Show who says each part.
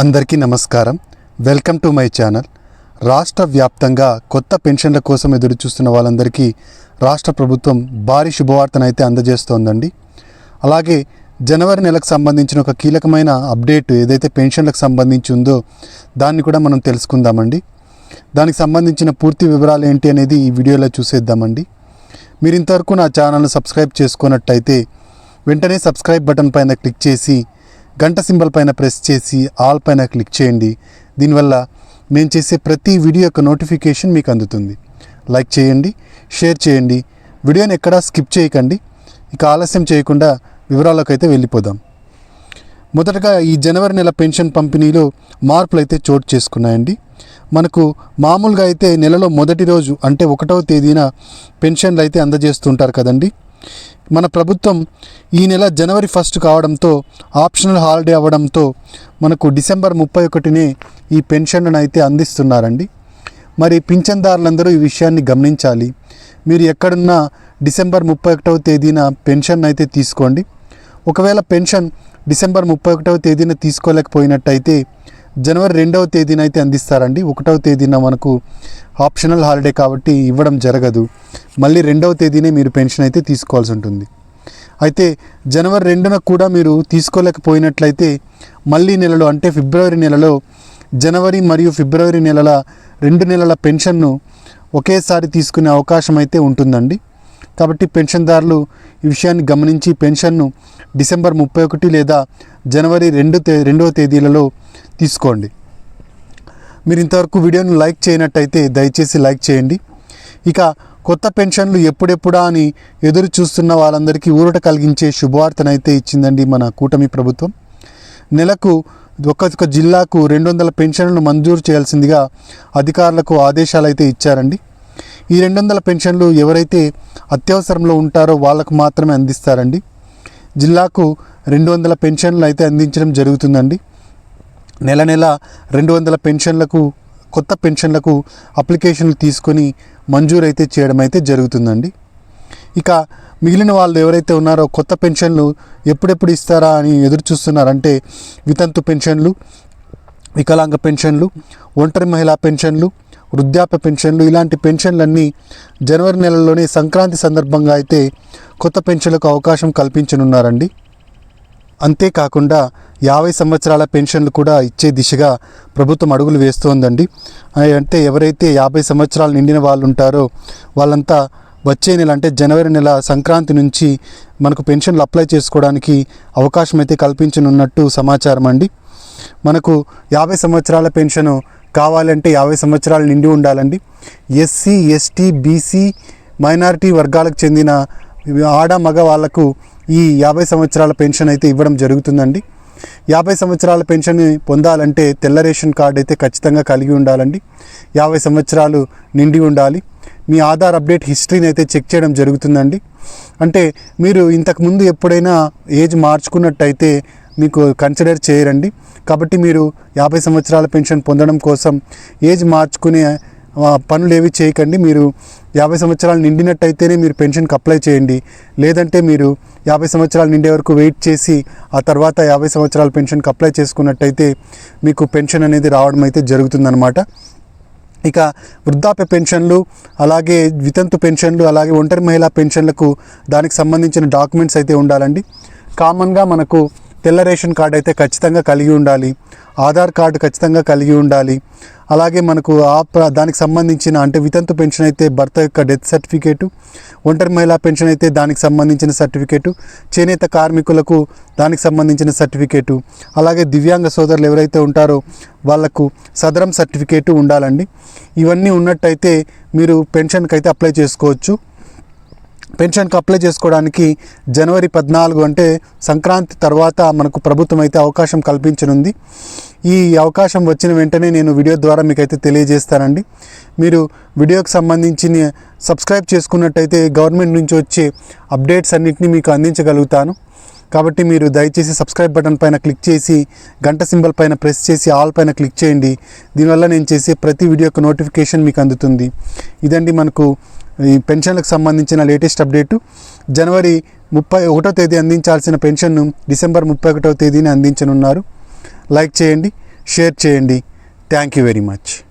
Speaker 1: అందరికీ నమస్కారం. Welcome to my channel. రాష్ట్ర వ్యాప్తంగా కొత్త పెన్షన్ల కోసం ఎదురు చూస్తున్న వాళ్ళందరికీ రాష్ట్ర ప్రభుత్వం భారీ శుభవార్తనైతే అందజేస్తోందండి. అలాగే జనవరి నెలకు సంబంధించిన ఒక కీలకమైన అప్డేట్ ఏదైతే పెన్షన్లకు సంబంధించి ఉందో దాన్ని కూడా మనం తెలుసుకుందామండి. దానికి సంబంధించిన పూర్తి వివరాలు ఏంటి అనేది ఈ వీడియోలో చూసేద్దామండి. మీరు ఇంతవరకు నా ఛానల్ను సబ్స్క్రైబ్ చేసుకున్నట్టయితే వెంటనే సబ్స్క్రైబ్ బటన్ పైన క్లిక్ చేసి గంట సింబల్ పైన ప్రెస్ చేసి ఆల్ పైన క్లిక్ చేయండి. దీనివల్ల నేను చేసే ప్రతి వీడియో యొక్క నోటిఫికేషన్ మీకు అందుతుంది. లైక్ చేయండి షేర్ చేయండి. వీడియోని ఎక్కడా స్కిప్ చేయకండి. ఇక ఆలస్యం చేయకుండా వివరాలకు అయితే వెళ్ళిపోదాం. మొదటగా ఈ జనవరి నెల పెన్షన్ పంపిణీలో మార్పులు అయితే చోటు చేసుకున్నాయండి. మనకు మామూలుగా అయితే నెలలో మొదటి రోజు అంటే ఒకటవ తేదీన పెన్షన్లు అయితే అందజేస్తుంటారు కదండి. మన ప్రభుత్వం ఈ నెల జనవరి ఫస్ట్ కావడంతో ఆప్షనల్ హాలిడే అవ్వడంతో మనకు డిసెంబర్ ముప్పై ఒకటినే ఈ పెన్షన్లను అయితే అందిస్తున్నారండి. మరి పింఛన్దారులందరూ ఈ విషయాన్ని గమనించాలి. మీరు ఎక్కడున్నా డిసెంబర్ ముప్పై ఒకటవ తేదీన పెన్షన్ అయితే తీసుకోండి. ఒకవేళ పెన్షన్ డిసెంబర్ ముప్పై ఒకటవ తేదీన తీసుకోలేకపోయినట్టయితే జనవరి రెండవ తేదీన అయితే అందిస్తారండి. ఒకటవ తేదీన మనకు ఆప్షనల్ హాలిడే కాబట్టి ఇవ్వడం జరగదు. మళ్ళీ రెండవ తేదీనే మీరు పెన్షన్ అయితే తీసుకోవాల్సి ఉంటుంది. అయితే జనవరి రెండున కూడా మీరు తీసుకోలేకపోయినట్లయితే మళ్ళీ నెలలో అంటే ఫిబ్రవరి నెలలో జనవరి మరియు ఫిబ్రవరి నెలల రెండు నెలల పెన్షన్ను ఒకేసారి తీసుకునే అవకాశం అయితే ఉంటుందండి. కాబట్టి పెన్షన్దారులు ఈ విషయాన్ని గమనించి పెన్షన్ను డిసెంబర్ ముప్పై ఒకటి లేదా జనవరి రెండు తే రెండవ తేదీలలో తీసుకోండి. మీరు ఇంతవరకు వీడియోను లైక్ చేయనట్టయితే దయచేసి లైక్ చేయండి. ఇక కొత్త పెన్షన్లు ఎప్పుడెప్పుడా అని ఎదురు చూస్తున్న వాళ్ళందరికీ ఊరట కలిగించే శుభవార్తనైతే ఇచ్చిందండి మన కూటమి ప్రభుత్వం. నెలకు ఒక్కొక్క జిల్లాకు రెండు వందల పెన్షన్లను మంజూరు చేయాల్సిందిగా అధికారులకు ఆదేశాలు అయితే ఇచ్చారండి. ఈ రెండు వందల పెన్షన్లు ఎవరైతే అత్యవసరంలో ఉంటారో వాళ్ళకు మాత్రమే అందిస్తారండి. జిల్లాకు రెండు వందల పెన్షన్లు అయితే అందించడం జరుగుతుందండి. నెల నెల రెండు వందల పెన్షన్లకు కొత్త పెన్షన్లకు అప్లికేషన్లు తీసుకొని మంజూరైతే చేయడం అయితే జరుగుతుందండి. ఇక మిగిలిన వాళ్ళు ఎవరైతే ఉన్నారో కొత్త పెన్షన్లు ఎప్పుడెప్పుడు ఇస్తారా అని ఎదురు చూస్తున్నారంటే వితంతు పెన్షన్లు వికలాంగ పెన్షన్లు ఒంటరి మహిళా పెన్షన్లు వృద్ధాప్య పెన్షన్లు ఇలాంటి పెన్షన్లన్నీ జనవరి నెలలోనే సంక్రాంతి సందర్భంగా అయితే కొత్త పెన్షన్లకు అవకాశం కల్పించనున్నారండి. అంతేకాకుండా యాభై సంవత్సరాల పెన్షన్లు కూడా ఇచ్చే దిశగా ప్రభుత్వం అడుగులు వేస్తోందండి. అంటే ఎవరైతే యాభై సంవత్సరాలు నిండిన వాళ్ళు ఉంటారో వాళ్ళంతా వచ్చే నెల అంటే జనవరి నెల సంక్రాంతి నుంచి మనకు పెన్షన్లు అప్లై చేసుకోవడానికి అవకాశం అయితే కల్పించనున్నట్టు సమాచారం అండి మనకు యాభై సంవత్సరాల పెన్షన్ కావాలంటే యాభై సంవత్సరాలు నిండి ఉండాలండి. ఎస్సీ ఎస్టీ బీసీ మైనారిటీ వర్గాలకు చెందిన ఆడ మగ వాళ్ళకు ఈ యాభై సంవత్సరాల పెన్షన్ అయితే ఇవ్వడం జరుగుతుందండి. యాభై సంవత్సరాల పెన్షన్ పొందాలంటే తెల్ల రేషన్ కార్డు అయితే ఖచ్చితంగా కలిగి ఉండాలండి. యాభై సంవత్సరాలు నిండి ఉండాలి. మీ ఆధార్ అప్డేట్ హిస్టరీని అయితే చెక్ చేయడం జరుగుతుందండి. అంటే మీరు ఇంతకుముందు ఎప్పుడైనా ఏజ్ మార్చుకున్నట్టయితే మీకు కన్సిడర్ చేయరండి. కాబట్టి మీరు యాభై సంవత్సరాల పెన్షన్ పొందడం కోసం ఏజ్ మార్చుకునే పనులు ఏవి చేయకండి. మీరు యాభై సంవత్సరాలు నిండినట్టయితేనే మీరు పెన్షన్కి అప్లై చేయండి. లేదంటే మీరు యాభై సంవత్సరాలు నిండే వరకు వెయిట్ చేసి ఆ తర్వాత యాభై సంవత్సరాల పెన్షన్కి అప్లై చేసుకున్నట్టయితే మీకు పెన్షన్ అనేది రావడం అయితే జరుగుతుందన్నమాట. ఇక వృద్ధాప్య పెన్షన్లు అలాగే వితంతు పెన్షన్లు అలాగే ఒంటరి మహిళా పెన్షన్లకు దానికి సంబంధించిన డాక్యుమెంట్స్ అయితే ఉండాలండి. కామన్గా మనకు తెల్ల రేషన్ కార్డు అయితే ఖచ్చితంగా కలిగి ఉండాలి. ఆధార్ కార్డు ఖచ్చితంగా కలిగి ఉండాలి. అలాగే మనకు ఆ దానికి సంబంధించిన అంటే వితంతు పెన్షన్ అయితే భర్త యొక్క డెత్ సర్టిఫికేటు ఒంటరి మహిళా పెన్షన్ అయితే దానికి సంబంధించిన సర్టిఫికేటు చేనేత కార్మికులకు దానికి సంబంధించిన సర్టిఫికేటు అలాగే దివ్యాంగ సోదరులు ఎవరైతే ఉంటారో వాళ్ళకు సదరం సర్టిఫికేటు ఉండాలండి. ఇవన్నీ ఉన్నట్టయితే మీరు పెన్షన్కి అయితే అప్లై చేసుకోవచ్చు. పెన్షన్కి అప్లై చేసుకోవడానికి జనవరి పద్నాలుగు అంటే సంక్రాంతి తర్వాత మనకు ప్రభుత్వం అయితే అవకాశం కల్పించనుంది. ఈ అవకాశం వచ్చిన వెంటనే నేను వీడియో ద్వారా మీకైతే తెలియజేస్తానండి. మీరు వీడియోకి సంబంధించిన సబ్స్క్రైబ్ చేసుకున్నట్టయితే గవర్నమెంట్ నుంచి వచ్చే అప్డేట్స్ అన్నింటినీ మీకు అందించగలుగుతాను. కాబట్టి మీరు దయచేసి సబ్స్క్రైబ్ బటన్ పైన క్లిక్ చేసి గంట సింబల్ పైన ప్రెస్ చేసి ఆల్ పైన క్లిక్ చేయండి. దీనివల్ల నేను చేసే ప్రతి వీడియో యొక్క నోటిఫికేషన్ మీకు అందుతుంది. ఇదండి మనకు ఈ పెన్షన్లకు సంబంధించిన లేటెస్ట్ అప్డేటు. జనవరి ముప్పై ఒకటో తేదీ అందించాల్సిన పెన్షన్ను డిసెంబర్ ముప్పై ఒకటో తేదీని అందించనున్నారు. లైక్ చేయండి షేర్ చేయండి. Thank you very much.